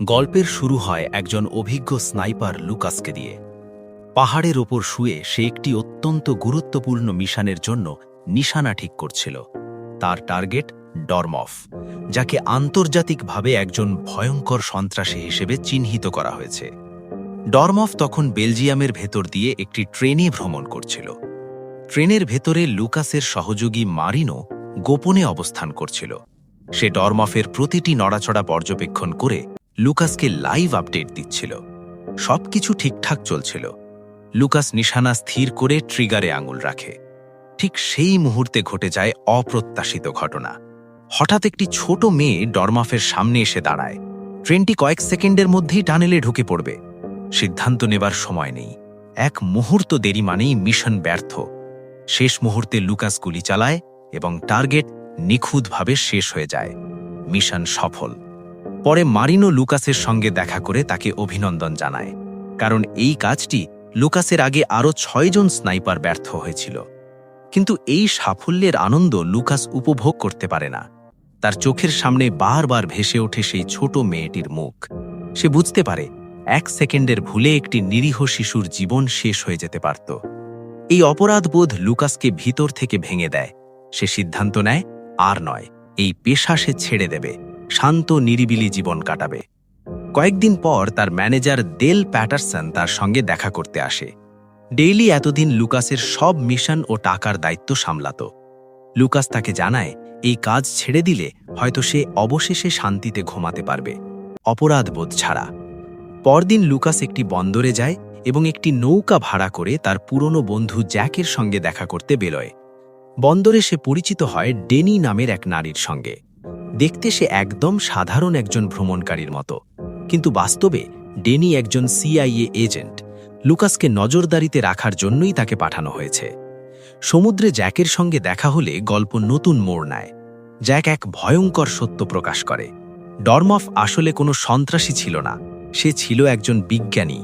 গল্পের শুরু হয় একজন অভিজ্ঞ স্নাইপার লুকাসকে দিয়ে। পাহাড়ের ওপর শুয়ে সে একটি অত্যন্ত গুরুত্বপূর্ণ মিশনের জন্য নিশানা ঠিক করছিল। তার টার্গেট, ডরমফ, যাকে আন্তর্জাতিকভাবে একজন ভয়ঙ্কর সন্ত্রাসী হিসেবে চিহ্নিত করা হয়েছে। ডরমফ তখন বেলজিয়ামের ভেতর দিয়ে একটি ট্রেনে ভ্রমণ করছিল। ট্রেনের ভেতরে লুকাসের সহযোগী মারিনো গোপনে অবস্থান করছিল। সে ডরমফের প্রতিটি নড়াচড়া পর্যবেক্ষণ করে লুকাসকে লাইভ আপডেট দিচ্ছিল। সবকিছু ঠিকঠাক চলছিল। লুকাস নিশানা স্থির করে ট্রিগারে আঙুল রাখে। ঠিক সেই মুহূর্তে ঘটে যায় অপ্রত্যাশিত ঘটনা। হঠাৎ একটি ছোট মেয়ে ডরমাফের সামনে এসে দাঁড়ায়। ট্রেনটি কয়েক সেকেন্ডের মধ্যেই টানেলে ঢুকে পড়বে। সিদ্ধান্ত নেবার সময় নেই। এক মুহূর্ত দেরি মানেই মিশন ব্যর্থ। শেষ মুহূর্তে লুকাস গুলি চালায় এবং টার্গেট নিখুঁতভাবে শেষ হয়ে যায়। মিশন সফল। পরে মারিনো লুকাসের সঙ্গে দেখা করে তাকে অভিনন্দন জানায়। কারণ এই কাজটি লুকাসের আগে আরও ছয়জন স্নাইপার ব্যর্থ হয়েছিল। কিন্তু এই সাফল্যের আনন্দ লুকাস উপভোগ করতে পারে না। তার চোখের সামনে বারবার ভেসে ওঠে সেই ছোট মেয়েটির মুখ। সে বুঝতে পারে, এক সেকেন্ডের ভুলে একটি নিরীহ শিশুর জীবন শেষ হয়ে যেতে পারত। এই অপরাধবোধ লুকাসকে ভিতর থেকে ভেঙে দেয়। সে সিদ্ধান্ত নেয়, আর নয়, এই পেশা সে ছেড়ে দেবে। শান্ত নিরিবিলি জীবন কাটাবে। কয়েকদিন পর তার ম্যানেজার দেল প্যাটারসন তার সঙ্গে দেখা করতে আসে। ডেইলি এতদিন লুকাসের সব মিশন ও টাকার দায়িত্ব সামলাত। লুকাস তাকে জানায়, এই কাজ ছেড়ে দিলে হয়তো সে অবশেষে শান্তিতে ঘুমাতে পারবে। অপরাধবোধ ছাড়া। পরদিন লুকাস একটি বন্দরে যায় এবং একটি নৌকা ভাড়া করে তার পুরনো বন্ধু জ্যাকের সঙ্গে দেখা করতে বেরোয়। বন্দরে সে পরিচিত হয় ডেনি নামের এক নারীর সঙ্গে। দেখতে সে একদম সাধারণ একজন ভ্রমণকারীর মতো। কিন্তু বাস্তবে, ডেনি একজন সিআইএ এজেন্ট লুকাসকে নজরদারিতে রাখার জন্যই তাকে পাঠানো হয়েছে। সমুদ্রে জ্যাকের সঙ্গে দেখা হলে গল্প নতুন মোড় নেয়। জ্যাক এক ভয়ঙ্কর সত্য প্রকাশ করে। ডরমফ আসলে কোনো সন্ত্রাসী ছিল না, সে ছিল একজন বিজ্ঞানী।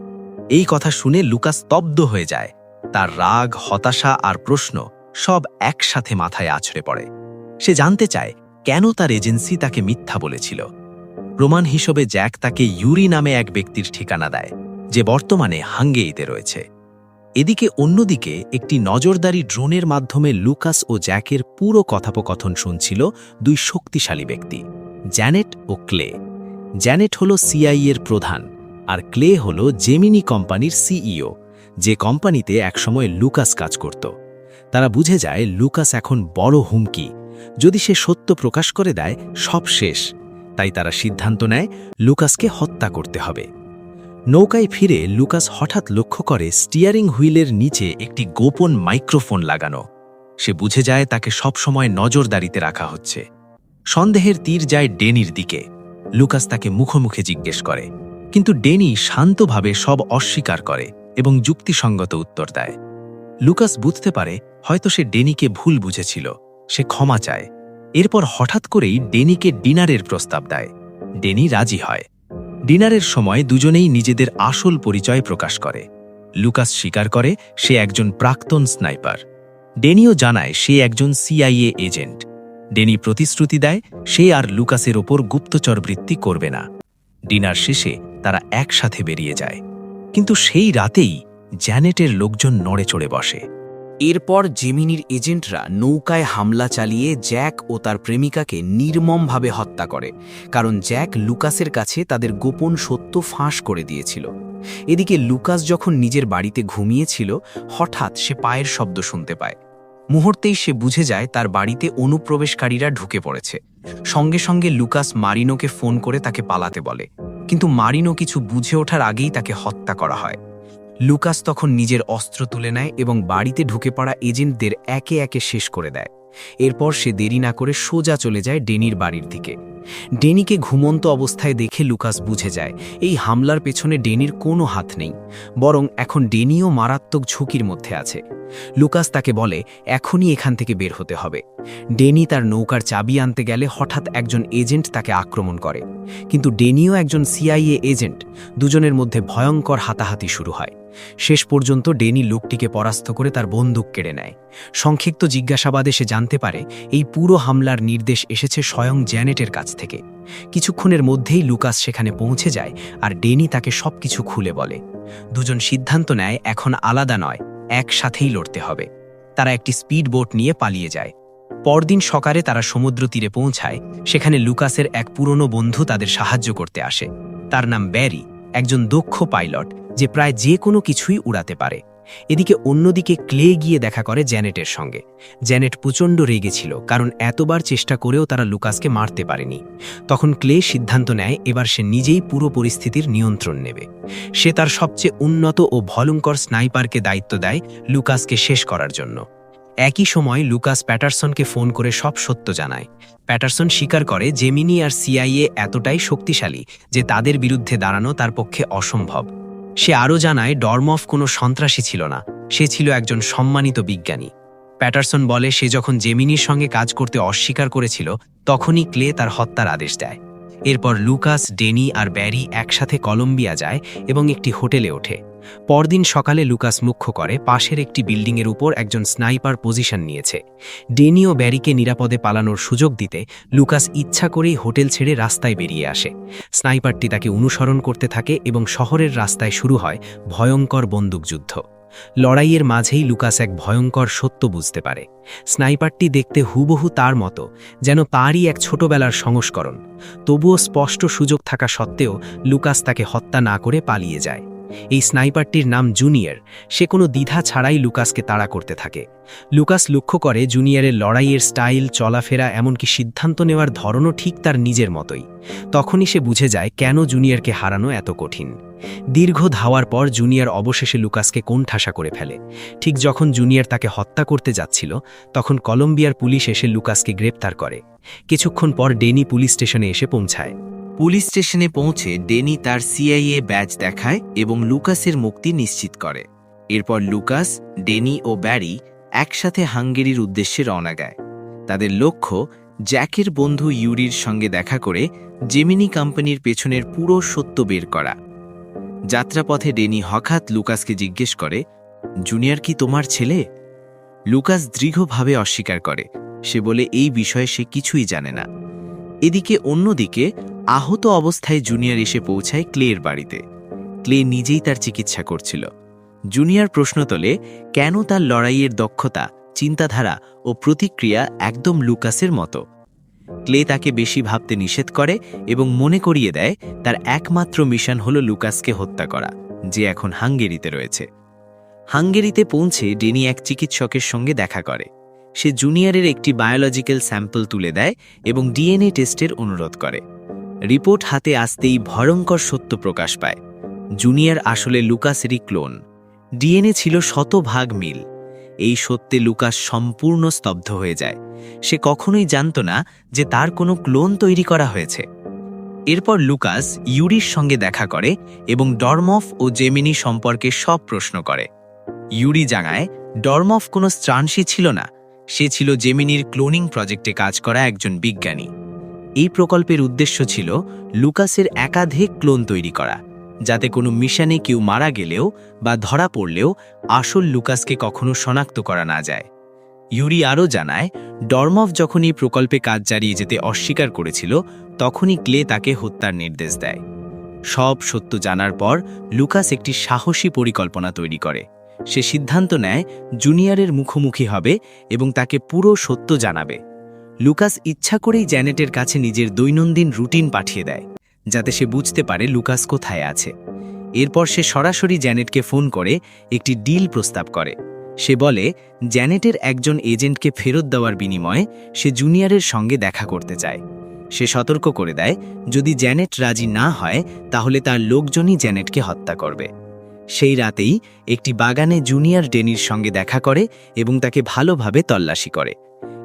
এই কথা শুনে লুকাস স্তব্ধ হয়ে যায়। তার রাগ, হতাশা আর প্রশ্ন সব একসাথে মাথায় আছড়ে পড়ে। সে জানতে চায় কেন তার এজেন্সি তাকে মিথ্যা বলেছিল? প্রমাণ হিসেবে জ্যাক তাকে ইউরি নামে এক ব্যক্তির ঠিকানা দেয়, যে বর্তমানে হাঙ্গেইতে রয়েছে। এদিকে অন্যদিকে একটি নজরদারি ড্রোনের মাধ্যমে লুকাস ও জ্যাকের পুরো কথোপকথন শুনছিল দুই শক্তিশালী ব্যক্তি, জ্যানেট ও ক্লে। জ্যানেট হল সিআইএর প্রধান আর ক্লে হল জেমিনি কোম্পানির সিইও, যে কোম্পানিতে একসময় লুকাস কাজ করত। তারা বুঝে যায় লুকাস এখন বড় হুমকি যদি সে সত্য প্রকাশ করে দেয়, সব শেষ। তাই তারা সিদ্ধান্ত নেয়, লুকাসকে হত্যা করতে হবে। নৌকায় ফিরে লুকাস হঠাৎ লক্ষ্য করে স্টিয়ারিং হুইলের নিচে একটি গোপন মাইক্রোফোন লাগানো। সে বুঝে যায় তাকে সবসময় নজরদারিতে রাখা হচ্ছে। সন্দেহের তীর যায় ডেনির দিকে। লুকাস তাকে মুখোমুখি জিজ্ঞেস করে। কিন্তু ডেনি শান্তভাবে সব অস্বীকার করে এবং যুক্তিসঙ্গত উত্তর দেয়। লুকাস বুঝতে পারে হয়তো সে ডেনিকে ভুল বুঝেছিল। সে ক্ষমা চায়। এরপর হঠাৎ করেই ডেনিকে ডিনারের প্রস্তাব দেয়। ডেনি রাজি হয়। ডিনারের সময় দুজনেই নিজেদের আসল পরিচয় প্রকাশ করে। লুকাস স্বীকার করে সে একজন প্রাক্তন স্নাইপার। ডেনিও জানায় সে একজন সিআইএ এজেন্ট। ডেনি প্রতিশ্রুতি দেয়, সে আর লুকাসের ওপর গুপ্তচর বৃত্তি করবে না। ডিনার শেষে তারা একসাথে বেরিয়ে যায়। কিন্তু সেই রাতেই জ্যানেটের লোকজন নড়ে চড়ে বসে। এরপর জেমিনির এজেন্টরা নৌকায় হামলা চালিয়ে জ্যাক ও তার প্রেমিকাকে নির্মমভাবে হত্যা করে, কারণ জ্যাক লুকাসের কাছে তাদের গোপন সত্য ফাঁস করে দিয়েছিল। এদিকে লুকাস যখন নিজের বাড়িতে ঘুমিয়েছিল, হঠাৎ সে পায়ের শব্দ শুনতে পায়। মুহূর্তেই সে বুঝে যায় তার বাড়িতে অনুপ্রবেশকারীরা ঢুকে পড়েছে। সঙ্গে সঙ্গে লুকাস মারিনোকে ফোন করে তাকে পালাতে বলে, কিন্তু মারিনো কিছু বুঝে ওঠার আগেই তাকে হত্যা করা হয়। লুকাস তখন নিজের অস্ত্র তুলে নেয় এবং বাড়িতে ঢুকে পড়া এজেন্টদের একে একে শেষ করে দেয়। এরপর সে দেরি না করে সোজা চলে যায় ডেনির বাড়ির দিকে। ডেনিকে ঘুমন্ত অবস্থায় দেখে লুকাস বুঝে যায়, এই হামলার পেছনে ডেনির কোনো হাত নেই, বরং এখন ডেনিও মারাত্মক ঝুঁকির মধ্যে আছে। লুকাস তাকে বলে, এখনই এখান থেকে বের হতে হবে। ডেনি তার নৌকার চাবি আনতে গেলে হঠাৎ একজন এজেন্ট তাকে আক্রমণ করে। কিন্তু ডেনিও একজন সিআইএ এজেন্ট, দুজনের মধ্যে ভয়ঙ্কর হাতাহাতি শুরু হয়। শেষ পর্যন্ত ডেনি লোকটিকে পরাস্ত করে তার বন্দুক কেড়ে নেয়। সংক্ষিপ্ত জিজ্ঞাসাবাদে সে জানতে পারে, এই পুরো হামলার নির্দেশ এসেছে স্বয়ং জ্যানেটের কাছ থেকে। কিছুক্ষণের মধ্যেই লুকাস সেখানে পৌঁছে যায় আর ডেনি তাকে সবকিছু খুলে বলে। দুজন সিদ্ধান্ত নেয়, এখন আলাদা নয়, একসাথেই লড়তে হবে। তারা একটি স্পিড বোট নিয়ে পালিয়ে যায়। পরদিন সকালে তারা সমুদ্র তীরে পৌঁছায়, সেখানে লুকাসের এক পুরনো বন্ধু তাদের সাহায্য করতে আসে। তার নাম ব্যারি, একজন দক্ষ পাইলট, যে প্রায় যে কোনো কিছুই উড়াতে পারে। এদিকে অন্যদিকে ক্লে গিয়ে দেখা করে জ্যানেটের সঙ্গে। জ্যানেট প্রচণ্ড রেগেছিল কারণ এতবার চেষ্টা করেও তারা লুকাসকে মারতে পারেনি। তখন ক্লে সিদ্ধান্ত নেয়, এবার সে নিজেই পুরো পরিস্থিতির নিয়ন্ত্রণ নেবে। সে তার সবচেয়ে উন্নত ও ভলঙ্কর স্নাইপারকে দায়িত্ব দেয় লুকাসকে শেষ করার জন্য। একই সময় লুকাস প্যাটারসনকে ফোন করে সব সত্য জানায়। প্যাটারসন স্বীকার করে, জেমিনি আর সিআইএ এতটাই শক্তিশালী যে তাদের বিরুদ্ধে দাঁড়ানো তার পক্ষে অসম্ভব। সে আরও জানায়, ডরমফ কোনো সন্ত্রাসী ছিল না। সে ছিল একজন সম্মানিত বিজ্ঞানী। প্যাটারসন বলে, সে যখন জেমিনির সঙ্গে কাজ করতে অস্বীকার করেছিল, তখনই ক্লে তার হত্যার আদেশ দেয়। এরপর লুকাস, ডেনি আর ব্যারি একসাথে কলম্বিয়া যায় এবং একটি হোটেলে ওঠে। পরদিন সকালে লুকাস মুখ্য করে, পাশের একটি বিল্ডিংয়ের উপর একজন স্নাইপার পজিশন নিয়েছে। ডেনি ও ব্যারিকে নিরাপদে পালানোর সুযোগ দিতে লুকাস ইচ্ছা করেই হোটেল ছেড়ে রাস্তায় বেরিয়ে আসে। স্নাইপারটি তাকে অনুসরণ করতে থাকে এবং শহরের রাস্তায় শুরু হয় ভয়ঙ্কর বন্দুকযুদ্ধ। লড়াইয়ের মাঝেই লুকাস এক ভয়ঙ্কর সত্য বুঝতে পারে। স্নাইপারটি দেখতে হুবহু তার মতো, যেন তারই এক ছোটবেলার সংস্করণ। তবুও স্পষ্ট সুযোগ থাকা সত্ত্বেও লুকাস তাকে হত্যা না করে পালিয়ে যায়। এই স্নাইপারটির নাম জুনিয়র। সে কোনো দ্বিধা ছাড়াই লুকাসকে তাড়া করতে থাকে। লুকাস লক্ষ্য করে জুনিয়রের লড়াইয়ের স্টাইল, চলাফেরা, এমনকি সিদ্ধান্ত নেওয়ার ধরনও ঠিক তার নিজের মতোই। তখনই সে বুঝে যায় কেন জুনিয়রকে হারানো এত কঠিন। দীর্ঘ ধাওয়ার পর জুনিয়র অবশেষে লুকাসকে কোণঠাসা করে ফেলে। ঠিক যখন জুনিয়র তাকে হত্যা করতে যাচ্ছিল, তখন কলম্বিয়ার পুলিশ এসে লুকাসকে গ্রেপ্তার করে। কিছুক্ষণ পর ডেনি পুলিশ স্টেশনে এসে পৌঁছায়। পুলিশ স্টেশনে পৌঁছে ডেনি তার সিআইএ ব্যাজ দেখায় এবং লুকাসের মুক্তি নিশ্চিত করে। এরপর লুকাস, ডেনি ও ব্যারি একসাথে হাঙ্গেরির উদ্দেশ্যে রওনা দেয়। তাদের লক্ষ্য জ্যাকের বন্ধু ইউরির সঙ্গে দেখা করে জেমিনি কোম্পানির পেছনের পুরো সত্য বের করা। যাত্রাপথে ডেনি হঠাৎ লুকাসকে জিজ্ঞেস করে, জুনিয়র কি তোমার ছেলে? লুকাস দৃঢ়ভাবে অস্বীকার করে। সে বলে, এই বিষয়ে সে কিছুই জানে না। এদিকে অন্যদিকে আহত অবস্থায় জুনিয়র এসে পৌঁছায় ক্লের বাড়িতে। ক্লে নিজেই তার চিকিৎসা করছিল। জুনিয়র প্রশ্ন তোলে কেন তার লড়াইয়ের দক্ষতা, চিন্তাধারা ও প্রতিক্রিয়া একদম লুকাসের মতো? ক্লে তাকে বেশি ভাবতে নিষেধ করে এবং মনে করিয়ে দেয়, তার একমাত্র মিশন হল লুকাসকে হত্যা করা, যে এখন হাঙ্গেরিতে রয়েছে। হাঙ্গেরিতে পৌঁছে ডেনি এক চিকিৎসকের সঙ্গে দেখা করে। সে জুনিয়রের একটি বায়োলজিক্যাল স্যাম্পল তুলে দেয় এবং ডিএনএ টেস্টের অনুরোধ করে। রিপোর্ট হাতে আসতেই ভয়ঙ্কর সত্য প্রকাশ পায়। জুনিয়র আসলে লুকাসেরই ক্লোন ডিএনএ ছিল শতভাগ মিল। এই সত্যে লুকাস সম্পূর্ণ স্তব্ধ হয়ে যায়। সে কখনোই জানত না যে তার কোনো ক্লোন তৈরি করা হয়েছে। এরপর লুকাস ইউরির সঙ্গে দেখা করে এবং ডরমফ ও জেমিনি সম্পর্কে সব প্রশ্ন করে। ইউরি জানায়, ডরমফ কোনো স্ট্রানসি ছিল না। সে ছিল জেমিনির ক্লোনিং প্রজেক্টে কাজ করা একজন বিজ্ঞানী। এই প্রকল্পের উদ্দেশ্য ছিল লুকাসের একাধিক ক্লোন তৈরি করা, যাতে কোনো মিশনে কেউ মারা গেলেও বা ধরা পড়লেও আসল লুকাসকে কখনো শনাক্ত করা না যায়। ইউরি আরও জানায় ডরমফ যখন এই প্রকল্পে কাজ চালিয়ে যেতে অস্বীকার করেছিল, তখনই ক্লে তাকে হত্যার নির্দেশ দেয়। সব সত্য জানার পর লুকাস একটি সাহসী পরিকল্পনা তৈরি করে। সে সিদ্ধান্ত নেয়, জুনিয়রের মুখোমুখি হবে এবং তাকে পুরো সত্য জানাবে। লুকাস ইচ্ছা করেই জ্যানেটের কাছে নিজের দৈনন্দিন রুটিন পাঠিয়ে দেয়, যাতে সে বুঝতে পারে লুকাস কোথায় আছে। এরপর সে সরাসরি জ্যানেটকে ফোন করে, একটি ডিল প্রস্তাব করে। সে বলে, জ্যানেটের একজন এজেন্টকে ফেরত দেওয়ার বিনিময়ে সে জুনিয়রের সঙ্গে দেখা করতে চায়। সে সতর্ক করে দেয়, যদি জ্যানেট রাজি না হয়, তাহলে তার লোকজনই জ্যানেটকে হত্যা করবে। সেই রাতেই একটি বাগানে জুনিয়র ডেনির সঙ্গে দেখা করে এবং তাকে ভালোভাবে তল্লাশি করে।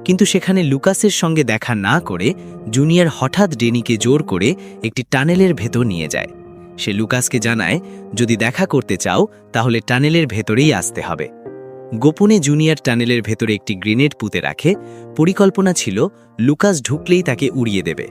কিন্তু সেখানে লুকাসের সঙ্গে দেখা না করে জুনিয়র হঠাৎ ডেনিকে জোর করে একটি টানেলের ভেতর নিয়ে যায়। সে লুকাসকে জানায়, যদি দেখা করতে চাও, তাহলে টানেলের ভেতরেই আসতে হবে। গোপনে জুনিয়র টানেলের ভেতরে একটি গ্রেনেড পুঁতে রাখে। পরিকল্পনা ছিল, লুকাস ঢুকলেই তাকে উড়িয়ে দেবে।